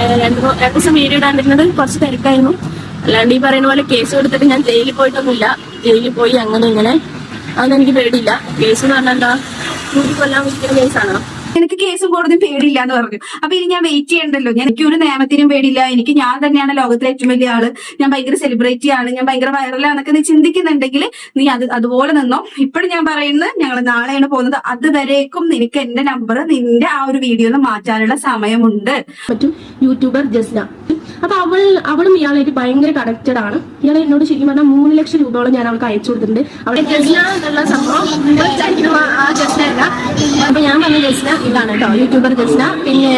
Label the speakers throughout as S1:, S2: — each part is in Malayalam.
S1: രണ്ടു രണ്ട് ദിവസം വീഡിയോ ഇടാണ്ടിരുന്നത് കുറച്ച് തിരക്കായിരുന്നു. അല്ലാണ്ട് ഈ പറയുന്ന പോലെ കേസ് കൊടുത്തിട്ട് ഞാൻ ജയിലിൽ പോയിട്ടൊന്നുമില്ല. ജയിലിൽ പോയി അങ്ങനെ ഇങ്ങനെ. അതൊന്നും എനിക്ക് പേടിയില്ല. കേസ് എന്ന് പറഞ്ഞാൽ എന്താ? കൂടി കൊല്ലാൻ വിളിക്കുന്ന കേസാണോ
S2: എനിക്ക് കേസും കോടതിയും പേടിയില്ല എന്ന് പറഞ്ഞു. അപ്പൊ ഇനി ഞാൻ വെയിറ്റ് ചെയ്യണ്ടല്ലോ. എനിക്ക് ഒരു നിയമത്തിനും പേടിയില്ല. എനിക്ക് ഞാൻ തന്നെയാണ് ലോകത്തിലെ ഏറ്റവും വലിയ ആൾ. ഞാൻ ഭയങ്കര സെലിബ്രിറ്റി ആണ്. ഞാൻ ഭയങ്കര വൈറലാണെന്നൊക്കെ നീ ചിന്തിക്കുന്നുണ്ടെങ്കിൽ നീ അത് അതുപോലെ നിന്നോ. ഇപ്പോഴും ഞാൻ പറയുന്നത് ഞങ്ങൾ നാളെയാണ് പോകുന്നത്. അതുവരേക്കും നിനക്ക് എന്റെ നമ്പർ നിന്റെ ആ ഒരു വീഡിയോ മാറ്റാനുള്ള സമയമുണ്ട്.
S1: പറ്റും. യൂട്യൂബർ ജസ്ന. അപ്പൊ അവൾ അവളും ഇയാളായിട്ട് ഭയങ്കര കണക്റ്റഡ് ആണ്. ഇയാൾ എന്നോട് ശരിക്കും പറഞ്ഞാൽ മൂന്ന് ലക്ഷം രൂപയോളം ഞാൻ അവൾക്ക് അയച്ചു കൊടുത്തിട്ടുണ്ട്. അവിടെ ജസ്ന എന്നുള്ള സംഭവം ആ- അപ്പൊ ഞാൻ പറഞ്ഞ ജസ്ന ഇതാണ് കേട്ടോ യൂട്യൂബർ ജസ്ന പിന്നെ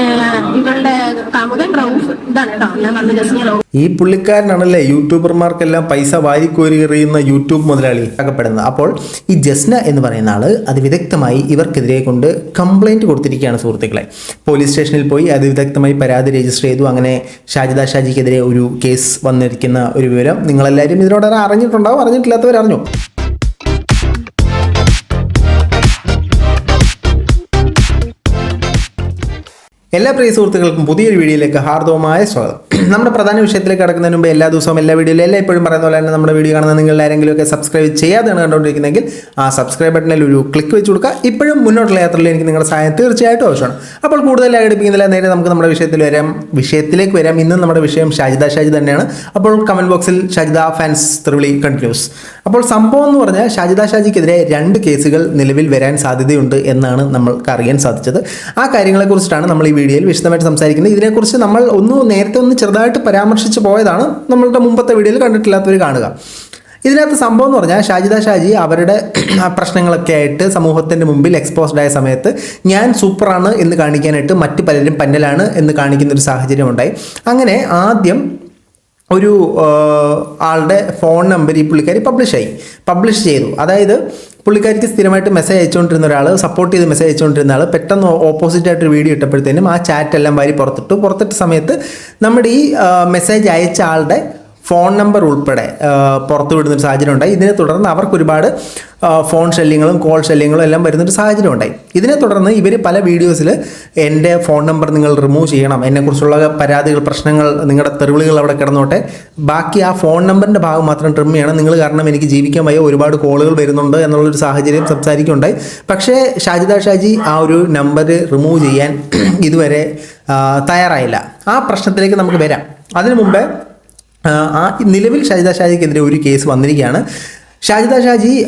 S1: ഇവളുടെ കാമുകൻ റൌഫ് ഇതാണ് കേട്ടോ ഞാൻ പറഞ്ഞ ജസ്ന
S3: ഈ പുള്ളിക്കാരനാണല്ലേ യൂട്യൂബർമാർക്കെല്ലാം പൈസ വാരിക്കോരി എറിയുന്ന യൂട്യൂബ് മുതലാളി ആകപ്പെടുന്നത്. അപ്പോൾ ഈ ജസ്ന എന്ന് പറയുന്ന ആൾ അതിവിദഗ്ധമായി ഇവർക്കെതിരെ കൊണ്ട് കംപ്ലൈന്റ് കൊടുത്തിരിക്കുകയാണ് സുഹൃത്തുക്കളെ. പോലീസ് സ്റ്റേഷനിൽ പോയി അതിവിദഗ്ധമായി പരാതി രജിസ്റ്റർ ചെയ്തു. അങ്ങനെ ഷാജിദ ഷാജിക്കെതിരെ ഒരു കേസ് വന്നിരിക്കുന്ന ഒരു വിവരം നിങ്ങളെല്ലാവരും ഇതിനോടൊക്കെ അറിഞ്ഞിട്ടുണ്ടാവും. അറിഞ്ഞിട്ടില്ലാത്തവർ എല്ലാ പ്രിയ സുഹൃത്തുക്കൾക്കും പുതിയൊരു വീഡിയോയിലേക്ക് ഹാർദവമായ സ്വാഗതം. നമ്മുടെ പ്രധാന വിഷയത്തിലേക്ക് കടക്കുന്നതിന് മുമ്പ് എല്ലാ ദിവസവും എല്ലാ വീഡിയോയിലും എല്ലാ എപ്പോഴും പറയുന്ന പോലെ തന്നെ നമ്മുടെ വീഡിയോ കാണുന്ന നിങ്ങൾ ആരെങ്കിലും ഒക്കെ സബ്സ്ക്രൈബ് ചെയ്യാതെയാണ് കണ്ടുകൊണ്ടിരിക്കുന്നതെങ്കിൽ ആ സബ്സ്ക്രൈബ് ബട്ടണിൽ ഒരു ക്ലിക്ക് വെച്ച് കൊടുക്കുക. ഇപ്പോഴും മുന്നോട്ടുള്ള യാത്രയിൽ എനിക്ക് നിങ്ങളുടെ സഹായം തീർച്ചയായിട്ടും ആവശ്യമാണ്. അപ്പോൾ കൂടുതൽ അടുപ്പിക്കുന്നില്ല നേരെ നമുക്ക് നമ്മുടെ വിഷയത്തിൽ വരാം. വിഷയത്തിലേക്ക് വരാം. ഇന്ന് നമ്മുടെ വിഷയം ഷാജിദ ഷാജി തന്നെയാണ്. അപ്പോൾ കമന്റ് ബോക്സിൽ ഷാജിദ ഫാൻസ് ത്രിവിളി കണ്ടിന്യൂസ് അപ്പോൾ സംഭവം എന്ന് പറഞ്ഞാൽ ഷാജിദ ഷാജിക്കെതിരെ രണ്ട് കേസുകൾ നിലവിൽ വരാൻ സാധ്യതയുണ്ട് എന്നാണ് നമ്മൾക്ക് അറിയാൻ സാധിച്ചത്. ആ കാര്യങ്ങളെക്കുറിച്ചിട്ടാണ് നമ്മൾ ഈ വീഡിയോയിൽ വിശദമായിട്ട് സംസാരിക്കുന്നത്. ഇതിനെക്കുറിച്ച് നമ്മൾ ഒന്ന് നേരത്തെ ഒന്ന് ചെറുതായിട്ട് പരാമർശിച്ച് പോയതാണ്. നമ്മളുടെ മുമ്പത്തെ വീഡിയോയിൽ കണ്ടിട്ടില്ലാത്തവർ കാണുക. ഇതിനകത്ത് സംഭവം എന്ന് പറഞ്ഞാൽ ഷാജിദ ഷാജി അവരുടെ പ്രശ്നങ്ങളൊക്കെ ആയിട്ട് സമൂഹത്തിന്റെ മുമ്പിൽ എക്സ്പോസ്ഡ് ആയ സമയത്ത് ഞാൻ സൂപ്പറാണ് എന്ന് കാണിക്കാനായിട്ട് മറ്റു പലരും പന്നലാണ് എന്ന് കാണിക്കുന്ന ഒരു സാഹചര്യം ഉണ്ടായി. അങ്ങനെ ആദ്യം ഒരു ആളുടെ ഫോൺ നമ്പർ ഈ പുള്ളിക്കാരി പബ്ലിഷായി പബ്ലിഷ് ചെയ്തു. അതായത് പുള്ളിക്കാരിക്ക് സ്ഥിരമായിട്ട് മെസ്സേജ് അയച്ചുകൊണ്ടിരുന്ന ഒരാൾ സപ്പോർട്ട് ചെയ്ത് മെസ്സേജ് അയച്ചുകൊണ്ടിരുന്ന ആൾ പെട്ടെന്ന് ഓപ്പോസിറ്റ് ആയിട്ട് ഒരു വീഡിയോ ഇട്ടപ്പോഴത്തേനും ആ ചാറ്റ് എല്ലാം വാരി പുറത്തിട്ടു. പുറത്തിട്ട സമയത്ത് നമ്മുടെ ഈ മെസ്സേജ് അയച്ച ആളുടെ ഫോൺ നമ്പർ ഉൾപ്പെടെ പുറത്തുവിടുന്ന ഒരു സാഹചര്യം ഉണ്ടായി. ഇതിനെ തുടർന്ന് അവർക്ക് ഒരുപാട് ഫോൺ ശല്യങ്ങളും കോൾ ശല്യങ്ങളും എല്ലാം വരുന്നൊരു സാഹചര്യം ഉണ്ടായി. ഇതിനെ തുടർന്ന് ഇവർ പല വീഡിയോസിൽ എന്റെ ഫോൺ നമ്പർ നിങ്ങൾ റിമൂവ് ചെയ്യണം എന്നെക്കുറിച്ചുള്ള പരാതികൾ പ്രശ്നങ്ങൾ നിങ്ങളുടെ തെറിവിളികൾ അവിടെ കിടന്നോട്ടെ. ബാക്കി ആ ഫോൺ നമ്പറിന്റെ ഭാഗം മാത്രം ട്രിം ചെയ്യണം. നിങ്ങൾ കാരണം എനിക്ക് ജീവിക്കാൻ വയ്യ ഒരുപാട് കോളുകൾ വരുന്നുണ്ട് എന്നുള്ളൊരു സാഹചര്യം സംസാരിക്കുകയുണ്ടായി പക്ഷേ ഷാജിദ ഷാജി ആ ഒരു നമ്പർ റിമൂവ് ചെയ്യാൻ ഇതുവരെ തയ്യാറായില്ല. ആ പ്രശ്നത്തിലേക്ക് നമുക്ക് വരാം. അതിനു മുമ്പേ ആ, നിലവിൽ ഷാജിദ ഷാജിക്കെതിരെ ഒരു കേസ് വന്നിരിക്കുകയാണ്. ഷാജിദ ഷാജി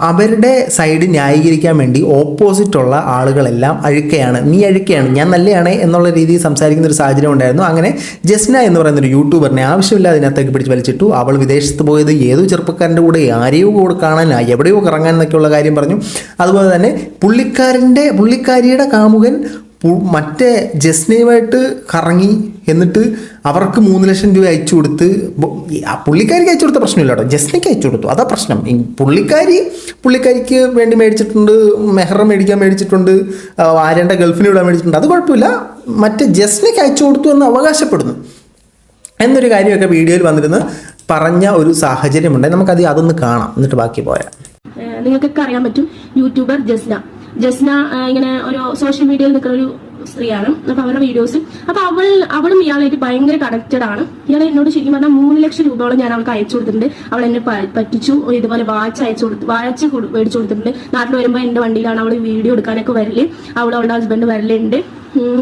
S3: അവരുടെ സൈഡ് ന്യായീകരിക്കാൻ വേണ്ടി ഓപ്പോസിറ്റുള്ള ആളുകളെല്ലാം അഴുക്കയാണ്. നീ അഴുക്കയാണ് ഞാൻ നല്ലയാണ് എന്നുള്ള രീതിയിൽ സംസാരിക്കുന്ന ഒരു സാഹചര്യം ഉണ്ടായിരുന്നു. അങ്ങനെ ജസ്ന എന്ന് പറയുന്ന ഒരു യൂട്യൂബറിനെ ആവശ്യമില്ലാതെ അതിനകത്തേക്ക് പിടിച്ച് വലിച്ചിട്ടു. അവൾ വിദേശത്ത് പോയത് ഏതോ ചെറുപ്പക്കാരന്റെ കൂടെ ആരെയോ കൂടെ കാണാൻ എവിടെയോ കറങ്ങാൻ എന്നൊക്കെയുള്ള കാര്യം പറഞ്ഞു. അതുപോലെ തന്നെ പുള്ളിക്കാരന്റെ പുള്ളിക്കാരിയുടെ കാമുകൻ മറ്റേ ജസ്നയുമായിട്ട് കറങ്ങി എന്നിട്ട് അവർക്ക് മൂന്ന് ലക്ഷം രൂപ അയച്ചു കൊടുത്ത് പുള്ളിക്കാരിക്ക് അയച്ചു കൊടുത്ത പ്രശ്നമില്ല കേട്ടോ. ജസ്നയ്ക്ക് അയച്ചു കൊടുത്തു. അതാ പ്രശ്നം. പുള്ളിക്കാരി പുള്ളിക്കാരിക്ക് വേണ്ടി മേടിച്ചിട്ടുണ്ട് മെഹർ മേടിക്കാൻ മേടിച്ചിട്ടുണ്ട് ആ, ആര്യന്റെ ഗൾഫിന് വിടാൻ മേടിച്ചിട്ടുണ്ട്. അത് കുഴപ്പമില്ല. മറ്റേ ജസ്നയ്ക്ക് അയച്ചു കൊടുത്തു എന്ന് അവകാശപ്പെടുന്നു. എന്നൊരു കാര്യമൊക്കെ വീഡിയോയിൽ വന്നിരുന്ന് പറഞ്ഞ ഒരു സാഹചര്യമുണ്ട്. നമുക്കത് അതൊന്ന് കാണാം. എന്നിട്ട് ബാക്കി
S1: പോയാൽ നിങ്ങൾക്കൊക്കെ അറിയാൻ പറ്റും യൂട്യൂബർ ജസ്ന. ജസ്ന ഇങ്ങനെ ഒരു സോഷ്യൽ മീഡിയയിൽ നിൽക്കുന്ന ഒരു സ്ത്രീയാണ്. അപ്പൊ അവരുടെ വീഡിയോസ് അപ്പൊ അവൾ അവളും ഇയാളായിട്ട് ഭയങ്കര കണക്റ്റഡ് ആണ്. ഇയാൾ എന്നോട് ശരിക്കും പറഞ്ഞാൽ മൂന്ന് ലക്ഷം രൂപയോളം ഞാൻ അവൾക്ക് അയച്ചു കൊടുത്തിട്ടുണ്ട്. അവൾ എന്നെ പറ്റിച്ചു. ഇതുപോലെ വാച്ച് അയച്ചു കൊടുത്തു വാച്ച് മേടിച്ചു കൊടുത്തിട്ടുണ്ട്. നാട്ടിൽ വരുമ്പോൾ എന്റെ വണ്ടിയിലാണ് അവൾ വീഡിയോ എടുക്കാനൊക്കെ വരൽ. അവൾ അവളുടെ ഹസ്ബൻഡ് വരലുണ്ട്.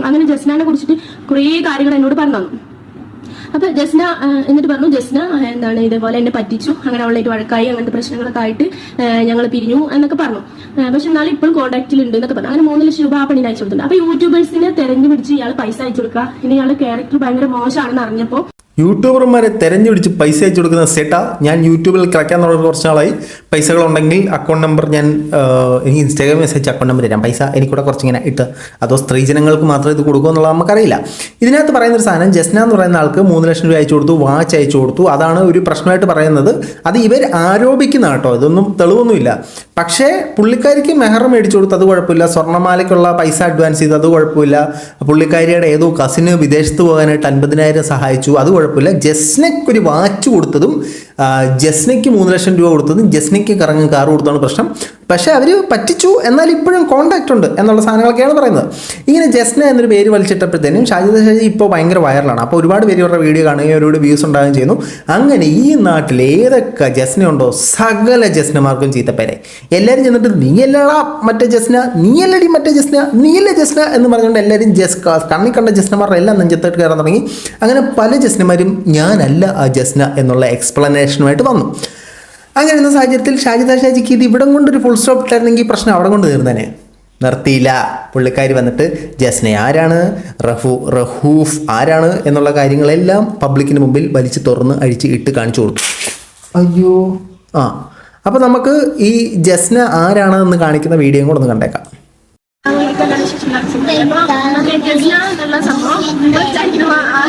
S1: അങ്ങനെ ജസ്നാനെ കുറിച്ചിട്ട് കുറേ കാര്യങ്ങൾ എന്നോട് പറഞ്ഞു തന്നു. അപ്പൊ ജസ്ന എന്നിട്ട് പറഞ്ഞു ജസ്ന എന്താണ് ഇതേപോലെ എന്നെ പറ്റിച്ചു. അങ്ങനെ അവളായിട്ട് വഴക്കായി അങ്ങനത്തെ പ്രശ്നങ്ങളൊക്കെ ആയിട്ട് ഞങ്ങൾ പിരിഞ്ഞു എന്നൊക്കെ പറഞ്ഞു. പക്ഷെ എന്നാലും ഇപ്പോഴും കോൺടാക്റ്റിൽ ഉണ്ട് എന്നൊക്കെ പറഞ്ഞു. അങ്ങനെ മൂന്ന് ലക്ഷം രൂപ ആ പണിയിൽ അയച്ചു കൊടുത്തിട്ടുണ്ട്. അപ്പൊ യൂട്യൂബേഴ്സിനെ തെരഞ്ഞു പിടിച്ച് ഇയാൾ പൈസ അയച്ചു കൊടുക്കുക. ഇനി ഇയാൾ ക്യാരക്ടർ ഭയങ്കര മോശമാണെന്ന് അറിഞ്ഞപ്പോ
S3: യൂട്യൂബർമാരെ തെരഞ്ഞുപിടിച്ച് പൈസ അയച്ചു കൊടുക്കുന്ന സെട്ടാ ഞാൻ യൂട്യൂബിൽ കിടക്കാൻ തുടങ്ങി കുറച്ച് നാളായി പൈസകളുണ്ടെങ്കിൽ അക്കൗണ്ട് നമ്പർ ഞാൻ എനിക്ക് ഇൻസ്റ്റാഗ്രാം മെസ്സേജ് അക്കൗണ്ട് നമ്പർ തരാം. പൈസ എനിക്കൂടെ കുറച്ചിങ്ങനെ ഇട്ട് അതോ സ്ത്രീ ജനങ്ങൾക്ക് മാത്രം ഇത് കൊടുക്കുക എന്നുള്ളത് നമുക്കറിയില്ല. ഇതിനകത്ത് പറയുന്ന ഒരു സാധനം ജസ്ന എന്ന് പറയുന്ന ആൾക്ക് മൂന്ന് ലക്ഷം രൂപ അയച്ചു കൊടുത്തു വാച്ച് അയച്ചു കൊടുത്തു. അതാണ് ഒരു പ്രശ്നമായിട്ട് പറയുന്നത്. അത് ഇവർ ആരോപിക്കുന്ന കേട്ടോ ഇതൊന്നും തെളിവൊന്നുമില്ല. പക്ഷേ പുള്ളിക്കാരിക്ക് മെഹർ മേടിച്ചു കൊടുത്തു അത് കുഴപ്പമില്ല. സ്വർണമാലയ്ക്കുള്ള പൈസ അഡ്വാൻസ് ചെയ്തു അത് കുഴപ്പമില്ല. പുള്ളിക്കാരിയുടെ ഏതോ കസിന് വിദേശത്ത് പോകാനായിട്ട് അൻപതിനായിരം സഹായിച്ചു അത് കുഴപ്പമില്ല. ജസ്നയ്ക്ക് ഒരു വാച്ച് കൊടുത്തതും ജസ്നയ്ക്ക് മൂന്ന് ലക്ഷം രൂപ കൊടുത്തത് ജസ്നയ്ക്ക് കറങ്ങും കാർ കൊടുത്താണ് പ്രശ്നം. പക്ഷേ അവർ പറ്റിച്ചു എന്നാൽ ഇപ്പോഴും കോണ്ടാക്റ്റ് ഉണ്ട് എന്നുള്ള സാധനങ്ങളൊക്കെയാണ് പറയുന്നത്. ഇങ്ങനെ ജസ്ന എന്നൊരു പേര് വലിച്ചിട്ടപ്പോഴത്തേനും ഷാജിദ ഷാജി ഇപ്പോൾ ഭയങ്കര വൈറലാണ് അപ്പോൾ ഒരുപാട് പേര് ഇവരുടെ വീഡിയോ കാണുകയും ഒരുപാട് വ്യൂസ് ഉണ്ടാകുകയും ചെയ്യുന്നു. അങ്ങനെ ഈ നാട്ടിൽ ഏതൊക്കെ ജസ്ന ഉണ്ടോ സകല ജസ്നമാർക്കും ചീത്തപ്പേരെ എല്ലാവരും ചെന്നിട്ട് നീയല്ലടാ മറ്റേ ജസ്ന നീയല്ലടി മറ്റേ ജസ്ന നീയല്ല ജസ്ന എന്ന് പറഞ്ഞുകൊണ്ട് എല്ലാവരും ജസ് കണ്ണി കണ്ട ജസ്നമാരുടെ എല്ലാം നെഞ്ചത്തോട്ട് കയറാൻ തുടങ്ങി. അങ്ങനെ പല ജസ്നമാരും ഞാനല്ല ആ ജസ്ന എന്നുള്ള എക്സ്പ്ലനേഷനുമായിട്ട് വന്നു. അങ്ങനെ എന്ന സാഹചര്യത്തിൽ ഷാജിദ ഷാജിക്ക് ഇത് ഇവിടം കൊണ്ടൊരു ഫുൾ സ്റ്റോപ്പ് ഇട്ടായിരുന്നെങ്കിൽ പ്രശ്നം അവിടെ കൊണ്ട് തീർന്നേനെ. നിർത്തിയില്ല. പുള്ളിക്കാരി വന്നിട്ട് ജസ്നെ ആരാണ്? റഫു റഹൂഫ് ആരാണ്? എന്നുള്ള കാര്യങ്ങളെല്ലാം പബ്ലിക്കിന് മുമ്പിൽ വലിച്ചു തുറന്ന് അഴിച്ച് ഇട്ട് കാണിച്ചു കൊടുത്തു. അയ്യോ. ആ. അപ്പോൾ നമുക്ക് ഈ ജസ്ന ആരാണെന്ന് കാണിക്കുന്ന വീഡിയോയും കൂടെ ഒന്ന് കണ്ടേക്കാം.
S1: എന്നുള്ള സംഭവം ആ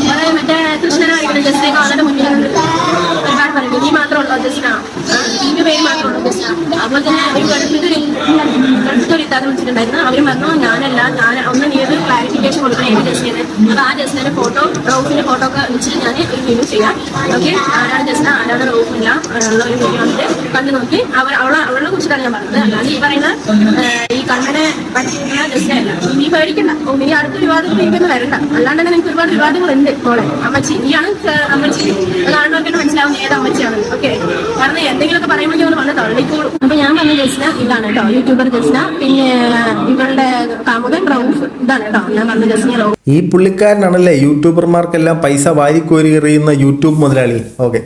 S1: നമ്മളെ മറ്റേ കൃഷ്ണനായിരിക്കുന്ന ജസ്നയൊക്കെ വളരെ മുന്നിൽ ഒരുപാട് പറയുന്നത് നീ മാത്രമുള്ളോ ജസ്ന ഇതിന്റെ പേര് മാത്രമുള്ളൂ ജസ്ന അതുപോലെ തന്നെ ഒരു ഗൾഫിൽ ഗൾഫിൽ ഇത്താതെ വിളിച്ചിട്ടുണ്ടായിരുന്നു അവർ പറഞ്ഞു ഞാനല്ല ഞാൻ ഒന്ന് നീ ഒരു ക്ലാരിഫിക്കേഷൻ കൊടുക്കണം ഏത് ജസ്നയാണ് അപ്പൊ ആ ജസ്നയുടെ ഫോട്ടോ റോഫിന്റെ ഫോട്ടോ ഒക്കെ വെച്ചിട്ട് ഞാൻ ഒരു വീഡിയോ ചെയ്യാം. ഓക്കെ ആരാണ് ജസ്ന? ആരാണ് റോഫില്ല? ഉള്ള ഒരു വീഡിയോ വന്നിട്ട് കണ്ടു നോക്കി. അവർ അവളെ അവളെ കുറിച്ചിട്ടാണ് ഞാൻ പറഞ്ഞത്. അല്ലാതെ ഈ പറയുന്ന ഈ കണ്ണനെ പഠിച്ചിരിക്കുന്ന ജസ്നയല്ല. നീ പേടിക്കണ്ട. ഇനി അടുത്ത വിവാദത്തിലേക്കൊന്നും വരണ്ട. അല്ലാണ്ട് തന്നെ നിനക്ക് ഒരുപാട് വിവാദങ്ങളുണ്ട് മോളെ. അമ്മച്ചി ഇനിയാണ് അമ്മച്ചി. കാണുന്നവർക്ക് മനസ്സിലാവും നീ ഏത് അമ്മച്ചിയാണ് ഓക്കെ കാരണം എന്തെങ്കിലുമൊക്കെ പറയുമ്പോഴേക്കും അവൾ വന്ന് തള്ളിക്കോളും. അപ്പൊ ഞാൻ പറഞ്ഞ ജസ്ന ഇതാണ് കേട്ടോ യൂട്യൂബർ ജസ്ന. പിന്നെ ഇവളുടെ കാമുകൻ റൌഫ് ഇതാണ് കേട്ടോ. ഞാൻ പറഞ്ഞ ജസ്ന
S3: ഈ പുള്ളിക്കാരനാണല്ലേ യൂട്യൂബർമാർക്കെല്ലാം പൈസ വാരിക്കോരി എറിയുന്ന യൂട്യൂബ് മുതലാളി. ഓക്കെ.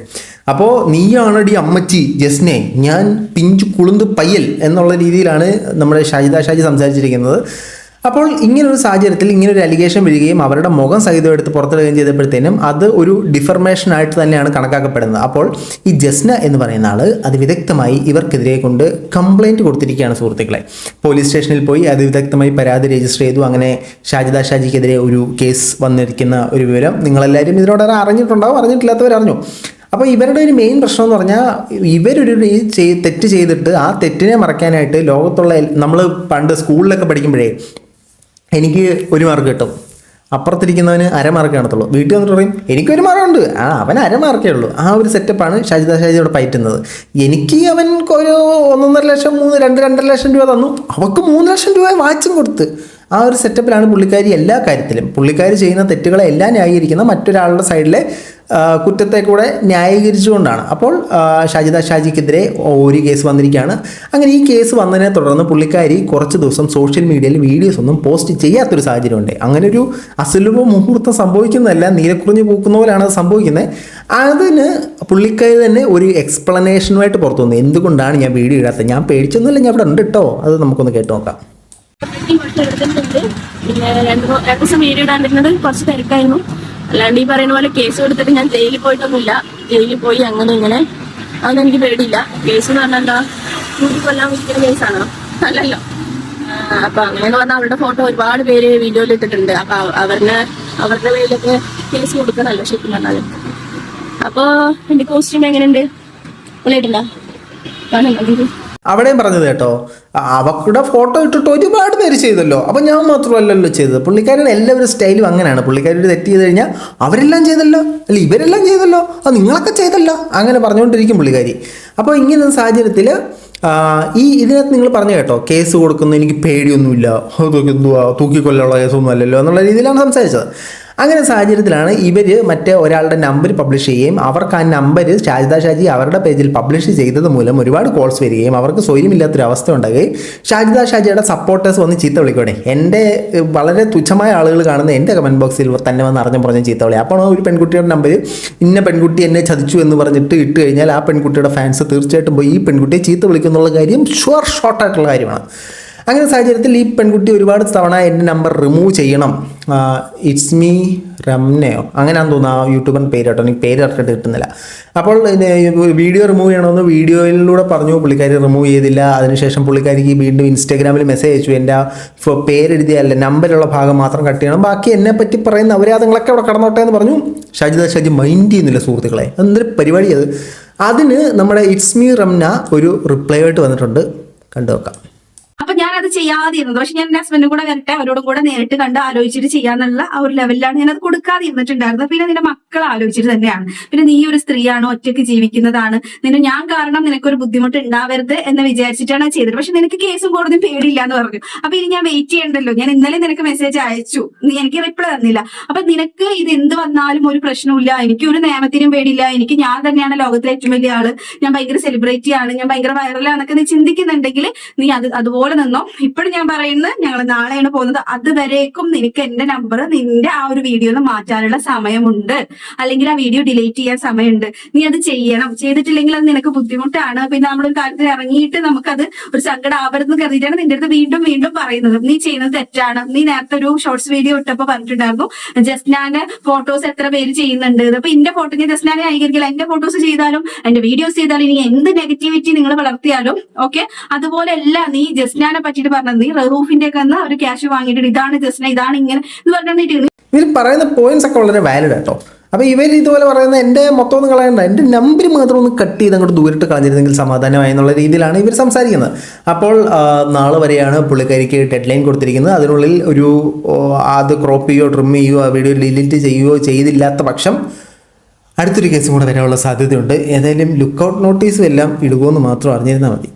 S3: അപ്പോൾ നീയാണടി അമ്മച്ചി ജസ്നെ. ഞാൻ പിഞ്ചു കുളുന്ത് പയ്യൽ എന്നുള്ള രീതിയിലാണ് നമ്മുടെ ഷാജിദ ഷാജി സംസാരിച്ചിരിക്കുന്നത്. അപ്പോൾ ഇങ്ങനൊരു സാഹചര്യത്തിൽ ഇങ്ങനെ ഒരു അലിഗേഷൻ വരികയും അവരുടെ മുഖം സഹിതം എടുത്ത് പുറത്തിടുകയും ചെയ്തപ്പോഴത്തേനും അത് ഒരു ഡിഫർമേഷൻ ആയിട്ട് തന്നെയാണ് കണക്കാക്കപ്പെടുന്നത്. അപ്പോൾ ഈ ജസ്ന എന്ന് പറയുന്ന ആൾ അത് വിദഗ്ധമായി ഇവർക്കെതിരെ കൊണ്ട് കംപ്ലൈന്റ് കൊടുത്തിരിക്കുകയാണ് സുഹൃത്തുക്കളെ. പോലീസ് സ്റ്റേഷനിൽ പോയി അത് വിദഗ്ധമായി പരാതി രജിസ്റ്റർ ചെയ്തു. അങ്ങനെ ഷാജിദ ഷാജിക്കെതിരെ ഒരു കേസ് വന്നിരിക്കുന്ന ഒരു വിവരം നിങ്ങളെല്ലാവരും ഇതിനോടൊക്കെ അറിഞ്ഞിട്ടുണ്ടാവും? അറിഞ്ഞിട്ടില്ലാത്തവർ അറിഞ്ഞു. അപ്പോൾ ഇവരുടെ ഒരു മെയിൻ പ്രശ്നം എന്ന് പറഞ്ഞാൽ ഇവരൊരു തെറ്റ് ചെയ്തിട്ട് ആ തെറ്റിനെ മറയ്ക്കാനായിട്ട് ലോകത്തുള്ള നമ്മൾ പണ്ട് സ്കൂളിലൊക്കെ പഠിക്കുമ്പോഴേ എനിക്ക് ഒരു മാർക്ക് കിട്ടും. അപ്പുറത്തിരിക്കുന്നവന് അര മാർക്ക് കാണത്തുള്ളൂ. വീട്ടിൽ വന്നിട്ട് പറയും എനിക്കൊരു മാർക്കുണ്ട് ആ അവൻ അരമാർക്കേ ഉള്ളൂ. ആ ഒരു സെറ്റപ്പാണ് ഷാജിദ അവിടെ പയറ്റുന്നത്. എനിക്ക് അവൻ ഒരു ഒന്നൊന്നര ലക്ഷം മൂന്ന് രണ്ട് രണ്ടര ലക്ഷം രൂപ തന്നു. അവൾക്ക് മൂന്ന് ലക്ഷം രൂപ വാച്ചും കൊടുത്ത്. ആ ഒരു സെറ്റപ്പിലാണ് പുള്ളിക്കാരി എല്ലാ കാര്യത്തിലും. പുള്ളിക്കാരി ചെയ്യുന്ന തെറ്റുകളെ എല്ലാം ന്യായീകരിക്കുന്ന മറ്റൊരാളുടെ സൈഡിലെ കുറ്റത്തെ കൂടെ ന്യായീകരിച്ചുകൊണ്ടാണ്. അപ്പോൾ ഷാജിദ ഷാജിക്കെതിരെ ഒരു കേസ് വന്നിരിക്കുകയാണ്. അങ്ങനെ ഈ കേസ് വന്നതിനെ തുടർന്ന് പുള്ളിക്കാരി കുറച്ച് ദിവസം സോഷ്യൽ മീഡിയയിൽ വീഡിയോസ് ഒന്നും പോസ്റ്റ് ചെയ്യാത്തൊരു സാഹചര്യമുണ്ട്. അങ്ങനെ ഒരു അസുലഭ മുഹൂർത്തം സംഭവിക്കുന്നതല്ല നീലക്കുറിഞ്ഞ് പൂക്കുന്ന പോലെയാണ് അത് സംഭവിക്കുന്നത് അതിന് പുള്ളിക്കാരി തന്നെ ഒരു എക്സ്പ്ലനേഷനുമായിട്ട് പുറത്തു വന്നു. എന്തുകൊണ്ടാണ് ഞാൻ വീഡിയോ ഇടാത്തത്? ഞാൻ പേടിച്ചൊന്നുമില്ല ഞാൻ ഇവിടെ ഉണ്ട് കേട്ടോ അത് നമുക്കൊന്ന് കേട്ട് നോക്കാം
S1: ഈ കുറച്ച് എടുത്തിട്ടുണ്ട് പിന്നെ രണ്ട് രണ്ട് ദിവസം വീഡിയോ ഇടാണ്ടിരുന്നത് കുറച്ച് തിരക്കായിരുന്നു. അല്ലാണ്ട് ഈ പറയുന്ന പോലെ കേസ് കൊടുത്തിട്ട് ഞാൻ ജയിലിൽ പോയിട്ടൊന്നുമില്ല. ജയിലിൽ പോയി അങ്ങനെ ഇങ്ങനെ. അതൊന്നും എനിക്ക് പേടിയില്ല. കേസ് എന്ന് പറഞ്ഞാൽ എന്താ കൂടി കൊല്ലാൻ വിളിക്കുന്ന കേസാണോ അല്ലല്ലോ. അപ്പൊ അങ്ങനെയെന്ന് പറഞ്ഞാൽ അവരുടെ ഫോട്ടോ ഒരുപാട് പേര് വീഡിയോയിൽ ഇട്ടിട്ടുണ്ട്. അപ്പൊ അവ- അവരുടെ അവരുടെ പേരിലൊക്കെ കേസ് കൊടുക്കണല്ലോ ശരിക്കും പറഞ്ഞാൽ അപ്പൊ എന്റെ കോസ്റ്റ്യൂം എങ്ങനെയുണ്ട്? കൊള്ളിട്ടുണ്ടോ കാണുന്നുണ്ടോ?
S3: അവിടെയും പറഞ്ഞത് കേട്ടോ. അവക്കുടെ ഫോട്ടോ ഇട്ടിട്ട് ഒരുപാട് പേര് ചെയ്തല്ലോ. അപ്പം ഞാൻ മാത്രമല്ലല്ലോ ചെയ്തത്. പുള്ളിക്കാരൻ എല്ലാവരും സ്റ്റൈലും അങ്ങനെയാണ്. പുള്ളിക്കാരി ഒരു തെറ്റ് ചെയ്ത് കഴിഞ്ഞാൽ അവരെല്ലാം ചെയ്തല്ലോ. അല്ല ഇവരെല്ലാം ചെയ്തല്ലോ. അത് നിങ്ങളൊക്കെ ചെയ്തല്ലോ. അങ്ങനെ പറഞ്ഞുകൊണ്ടിരിക്കും പുള്ളിക്കാരി. അപ്പോൾ ഇങ്ങനെ സാഹചര്യത്തിൽ ഈ ഇതിനകത്ത് നിങ്ങൾ പറഞ്ഞു കേട്ടോ കേസ് കൊടുക്കുന്ന എനിക്ക് പേടിയൊന്നുമില്ല. അതൊക്കെ എന്തുവാ? തൂക്കിക്കൊല്ലുള്ള കേസൊന്നും അല്ലല്ലോ എന്നുള്ള രീതിയിലാണ് സംസാരിച്ചത്. അങ്ങനെ സാഹചര്യത്തിലാണ് ഇവർ മറ്റേ ഒരാളുടെ നമ്പർ പബ്ലിഷ് ചെയ്യുകയും അവർക്ക് ആ നമ്പർ ഷാജിദ ഷാജി അവരുടെ പേജിൽ പബ്ലിഷ് ചെയ്തത് മൂലം ഒരുപാട് കോൾസ് വരികയും അവർക്ക് സ്വയമില്ലാത്തൊരു അവസ്ഥ ഉണ്ടാകുകയും ഷാജിദ ഷാജിയുടെ സപ്പോർട്ടേഴ്സ് വന്ന് ചീത്ത വിളിക്കണേ എന്റെ വളരെ തുച്ഛമായ ആളുകൾ കാണുന്ന എന്റെ കമന്റ് ബോക്സിൽ തന്നെ വന്ന് അറിഞ്ഞു പറഞ്ഞ് ചീത്ത വിളി അപ്പോൾ ഒരു പെൺകുട്ടിയുടെ നമ്പർ ഇന്ന പെൺകുട്ടി എന്നെ ചതിച്ചു എന്ന് പറഞ്ഞിട്ട് ഇട്ട് കഴിഞ്ഞാൽ ആ പെൺകുട്ടിയുടെ ഫാൻസ് തീർച്ചയായിട്ടും പോയി ഈ പെൺകുട്ടിയെ ചീത്ത വിളിക്കുന്നുള്ള കാര്യം ഷുവർ ഷോർട്ടായിട്ടുള്ള കാര്യമാണ്. അങ്ങനെ സാഹചര്യത്തിൽ ഈ പെൺകുട്ടി ഒരുപാട് തവണ എന്റെ നമ്പർ റിമൂവ് ചെയ്യണം. ഇറ്റ്സ് മീ റംനയോ അങ്ങനെയാണെന്ന് തോന്നുന്നു ആ യൂട്യൂബർ പേര് കേട്ടോ. എനിക്ക് പേര് കറക്റ്റായിട്ട് കിട്ടുന്നില്ല. അപ്പോൾ വീഡിയോ റിമൂവ് ചെയ്യണമെന്ന് വീഡിയോയിലൂടെ പറഞ്ഞു. പുള്ളിക്കാരി റിമൂവ് ചെയ്തില്ല. അതിനുശേഷം പുള്ളിക്കാരിക്ക് വീണ്ടും ഇൻസ്റ്റാഗ്രാമിൽ മെസ്സേജ് അയച്ചു. എന്റെ ആ പേരെഴുതിയല്ല നമ്പറുള്ള ഭാഗം മാത്രം കട്ട് ചെയ്യണം. ബാക്കി എന്നെ പറ്റി പറയുന്ന അവരാതങ്ങളൊക്കെ അവിടെ കടന്നോട്ടെ എന്ന് പറഞ്ഞു. ഷാജിദ ഷാജി മൈൻഡ് ചെയ്യുന്നില്ല സുഹൃത്തുക്കളെ. എന്തൊരു പരിപാടി അത്. അതിന് നമ്മുടെ ഇറ്റ്സ് മീ റംന ഒരു റിപ്ലൈ ആയിട്ട് വന്നിട്ടുണ്ട്. കണ്ടു നോക്കാം.
S2: ചെയ്യാതിരുന്നത്. പക്ഷെ ഞാൻ എന്റെ ഹസ്ബൻഡും കൂടെ വരട്ടെ അവരോടും കൂടെ നേരിട്ട് കണ്ട് ആലോചിച്ചിട്ട് ചെയ്യാന്നുള്ള ആ ഒരു ലെവലിലാണ് ഞാൻ അത് കൊടുക്കാതിരുന്നിട്ടുണ്ടായിരുന്നത്. പിന്നെ നിന്റെ മക്കൾ ആലോചിച്ചിട്ട് തന്നെയാണ്. പിന്നെ നീ ഒരു സ്ത്രീയാണ് ഒറ്റയ്ക്ക് ജീവിക്കുന്നതാണ്? നിന്നെ ഞാൻ കാരണം നിനക്കൊരു ബുദ്ധിമുട്ട് ഉണ്ടാവരുത് എന്ന് വിചാരിച്ചിട്ടാണ് ചെയ്തത്. പക്ഷെ നിനക്ക് കേസും കോടതിയും പേടിയില്ല എന്ന് പറഞ്ഞു. അപ്പൊ ഇനി ഞാൻ വെയിറ്റ് ചെയ്യണ്ടല്ലോ? ഞാൻ ഇന്നലെ നിനക്ക് മെസ്സേജ് അയച്ചു. നീ എനിക്ക് റിപ്ലൈ തന്നില്ല. അപ്പൊ നിനക്ക് ഇത് എന്ത് വന്നാലും ഒരു പ്രശ്നമില്ല എനിക്ക് ഒരു നിയമത്തിനും പേടിയില്ല. എനിക്ക് ഞാൻ തന്നെയാണ് ലോകത്തിലെ ഏറ്റവും വലിയ ആൾ. ഞാൻ ഭയങ്കര സെലിബ്രേറ്റ് ആണ്. ഞാൻ ഭയങ്കര വൈറലാണെന്നൊക്കെ നീ ചിന്തിക്കുന്നുണ്ടെങ്കിൽ നീ അത് അതുപോലെ നിന്നോ? ഇപ്പോഴും ഞാൻ പറയുന്നത് ഞങ്ങൾ നാളെയാണ് പോകുന്നത്. അതുവരേക്കും നിനക്ക് എന്റെ നമ്പർ നിന്റെ ആ ഒരു വീഡിയോ മാറ്റാനുള്ള സമയമുണ്ട്. അല്ലെങ്കിൽ ആ വീഡിയോ ഡിലീറ്റ് ചെയ്യാൻ സമയമുണ്ട്. നീ അത് ചെയ്യണം. ചെയ്തിട്ടില്ലെങ്കിൽ അത് നിനക്ക് ബുദ്ധിമുട്ടാണ്. പിന്നെ നമ്മളൊരു കാര്യത്തിൽ ഇറങ്ങിയിട്ട് നമുക്കത് ഒരു സങ്കടം ആവരുതെന്ന് കരുതിയിട്ടാണ് നിന്റെ അടുത്ത് വീണ്ടും വീണ്ടും പറയുന്നത്. നീ ചെയ്യുന്നത് തെറ്റാണ്. നീ നേരത്തെ ഒരു ഷോർട്സ് വീഡിയോ ഇട്ടപ്പോ പറഞ്ഞിട്ടുണ്ടായിരുന്നു. ജസ്നാന്റെ ഫോട്ടോസ് എത്ര പേര് ചെയ്യുന്നുണ്ട്. അപ്പൊ എന്റെ ഫോട്ടോ ഞാൻ ജസ്നാനെ അംഗീകരിക്കില്ല. എന്റെ ഫോട്ടോസ് ചെയ്താലും എന്റെ വീഡിയോസ് ചെയ്താലും ഇനി എന്ത് നെഗറ്റിവിറ്റി നിങ്ങൾ വളർത്തിയാലും ഓക്കെ അതുപോലെ അല്ല നീ ജസ്നാനെ പറ്റിയിട്ട് പറഞ്ഞത്. നീ റഹൂഫിന്റെ ഒക്കെ ഒരു ക്യാഷ് വാങ്ങിയിട്ട് ഇതാണ് ജസ്ന ഇതാണ് ഇങ്ങനെ എന്ന് പറഞ്ഞിട്ട്
S3: ഇതിൽ പറയുന്ന പോയിന്റ്സ് ഒക്കെ വളരെ വാലിഡ് കേട്ടോ അപ്പോൾ ഇവർ ഇതുപോലെ പറയുന്ന എന്റെ മൊത്തം ഒന്ന് കളയണ്ട. എന്റെ നമ്പർ മാത്രം ഒന്ന് കട്ട് ചെയ്ത് അങ്ങോട്ട് ദൂരിട്ട് കളഞ്ഞിരുന്നെങ്കിൽ സമാധാനമായി എന്നുള്ള രീതിയിലാണ് ഇവർ സംസാരിക്കുന്നത്. അപ്പോൾ നാളെ വരെയാണ് പുള്ളിക്കാരിക്ക് ഡെഡ് ലൈൻ കൊടുത്തിരിക്കുന്നത്. അതിനുള്ളിൽ ഒരു അത് ക്രോപ്പ് ചെയ്യുകയോ ട്രിം ചെയ്യുകയോ ആ വീഡിയോ ഡിലീറ്റ് ചെയ്യുകയോ ചെയ്തില്ലാത്ത പക്ഷം അടുത്തൊരു കേസും കൂടെ വരാനുള്ള സാധ്യതയുണ്ട്. ഏതായാലും ലുക്കൗട്ട് നോട്ടീസും എല്ലാം ഇടുകയെന്ന് മാത്രം അറിഞ്ഞിരുന്നാൽ മതി.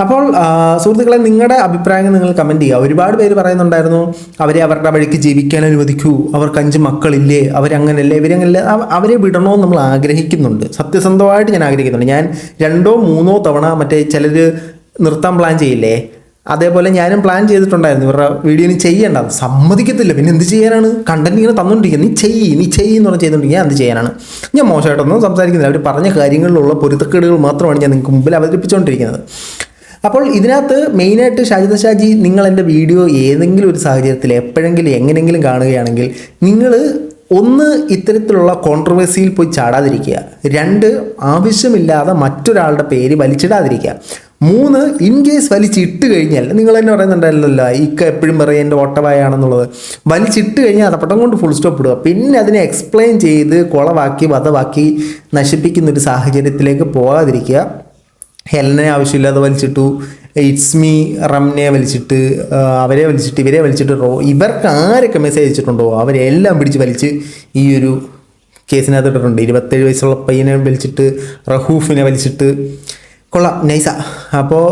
S3: അപ്പോൾ സുഹൃത്തുക്കളെ നിങ്ങളുടെ അഭിപ്രായങ്ങൾ നിങ്ങൾ കമന്റ് ചെയ്യുക. ഒരുപാട് പേര് പറയുന്നുണ്ടായിരുന്നു അവരെ അവരുടെ വഴിക്ക് ജീവിക്കാൻ അനുവദിക്കൂ. അവർക്ക് അഞ്ച് മക്കളില്ലേ. അവരങ്ങനല്ലേ. ഇവരങ്ങനല്ലേ. അവ- അവരെ വിടണമെന്ന് നമ്മൾ ആഗ്രഹിക്കുന്നുണ്ട്. സത്യസന്ധമായിട്ട് ഞാൻ ആഗ്രഹിക്കുന്നുണ്ട്. ഞാൻ രണ്ടോ മൂന്നോ തവണ മറ്റേ ചിലർ നിർത്താൻ പ്ലാൻ ചെയ്യില്ലേ? അതേപോലെ ഞാനും പ്ലാൻ ചെയ്തിട്ടുണ്ടായിരുന്നു. ഇവരുടെ വീഡിയോ നീ ചെയ്യേണ്ട. സമ്മതിക്കത്തില്ല. പിന്നെ എന്ത് ചെയ്യാനാണ്? കണ്ടന്റ് ഇങ്ങനെ തന്നുകൊണ്ടിരിക്കുക നീ ചെയ്യ് നീ ചെയ്യ് എന്ന് പറഞ്ഞ് ഞാൻ എന്ത് ചെയ്യാനാണ്? ഞാൻ മോശമായിട്ടൊന്നും സംസാരിക്കുന്നില്ല. അവർ പറഞ്ഞ കാര്യങ്ങളിലുള്ള പൊരുത്തക്കേടുകൾ മാത്രമാണ് ഞാൻ നിങ്ങൾക്ക് മുമ്പിൽ അവതരിപ്പിച്ചുകൊണ്ടിരിക്കുന്നത് അപ്പോൾ ഇതിനകത്ത് മെയിനായിട്ട് ഷാജിദ ഷാജി നിങ്ങൾ എന്റെ വീഡിയോ ഏതെങ്കിലും ഒരു സാഹചര്യത്തിൽ എപ്പോഴെങ്കിലും എങ്ങനെയെങ്കിലും കാണുകയാണെങ്കിൽ നിങ്ങൾ ഒന്ന് ഇത്തരത്തിലുള്ള കോൺട്രവേഴ്സിയിൽ പോയി ചാടാതിരിക്കുക. രണ്ട് ആവശ്യമില്ലാതെ മറ്റൊരാളുടെ പേര് വലിച്ചിടാതിരിക്കുക. മൂന്ന് ഇൻ കേസ് വലിച്ചിട്ട് കഴിഞ്ഞാൽ നിങ്ങൾ തന്നെ പറയുന്നുണ്ടല്ലോ ഇക്ക എപ്പോഴും പറയും എന്റെ ഓട്ടവായാണെന്നുള്ളത്. വലിച്ചിട്ട് കഴിഞ്ഞാൽ അതപ്പട്ടം കൊണ്ട് ഫുൾ സ്റ്റോപ്പ് ഇടുക. പിന്നെ അതിനെ എക്സ്പ്ലെയിൻ ചെയ്ത് കുളവാക്കി വധവാക്കി നശിപ്പിക്കുന്ന ഒരു സാഹചര്യത്തിലേക്ക് പോകാതിരിക്കുക. ഹെലനെ ആവശ്യമില്ലാതെ വലിച്ചിട്ടു ഇറ്റ്സ് മീ റംനെ വലിച്ചിട്ട് അവരെ വലിച്ചിട്ട് ഇവരെ വലിച്ചിട്ട് റോ ഇവർക്ക് ആരൊക്കെ മെസ്സേജ് അയച്ചിട്ടുണ്ടോ? അവരെല്ലാം പിടിച്ച് വലിച്ച് ഈ ഒരു കേസിനകത്ത് ഇട്ടിട്ടുണ്ട്. ഇരുപത്തേഴ് വയസ്സുള്ള പയ്യനെ വലിച്ചിട്ട് റഹൂഫിനെ വലിച്ചിട്ട്. കൊള്ളാം. നൈസ. അപ്പോൾ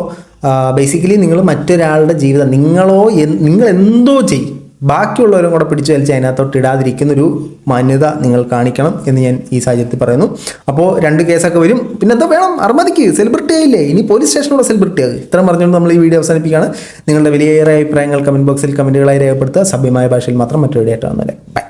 S3: ബേസിക്കലി നിങ്ങൾ മറ്റൊരാളുടെ ജീവിതം നിങ്ങളോ നിങ്ങൾ എന്തോ ചെയ്യും. ബാക്കിയുള്ളവരും കൂടെ പിടിച്ചു വലിച്ച് അതിനകത്തോട്ട് ഇടാതിരിക്കുന്നൊരു മാന്യത നിങ്ങൾ കാണിക്കണം എന്ന് ഞാൻ ഈ സാഹചര്യത്തിൽ പറയുന്നു. അപ്പോൾ രണ്ട് കേസൊക്കെ വരും. പിന്നെ എന്താ വേണം? അർമ്മതിക്ക് സെലിബ്രിറ്റി ആയില്ലേ? ഇനി പോലീസ് സ്റ്റേഷനോട് സെലിബ്രിറ്റി ആകും ഇത്രയും പറഞ്ഞുകൊണ്ട് നമ്മൾ ഈ വീഡിയോ അവസാനിപ്പിക്കുകയാണ്. നിങ്ങളുടെ വലിയ അഭിപ്രായങ്ങൾ കമന്റ് ബോക്സിൽ കമന്റുകളായി രേഖപ്പെടുത്തുക. സഭ്യമായ ഭാഷയിൽ മാത്രം മറ്റൊരു വീഡിയോ ആയിട്ട്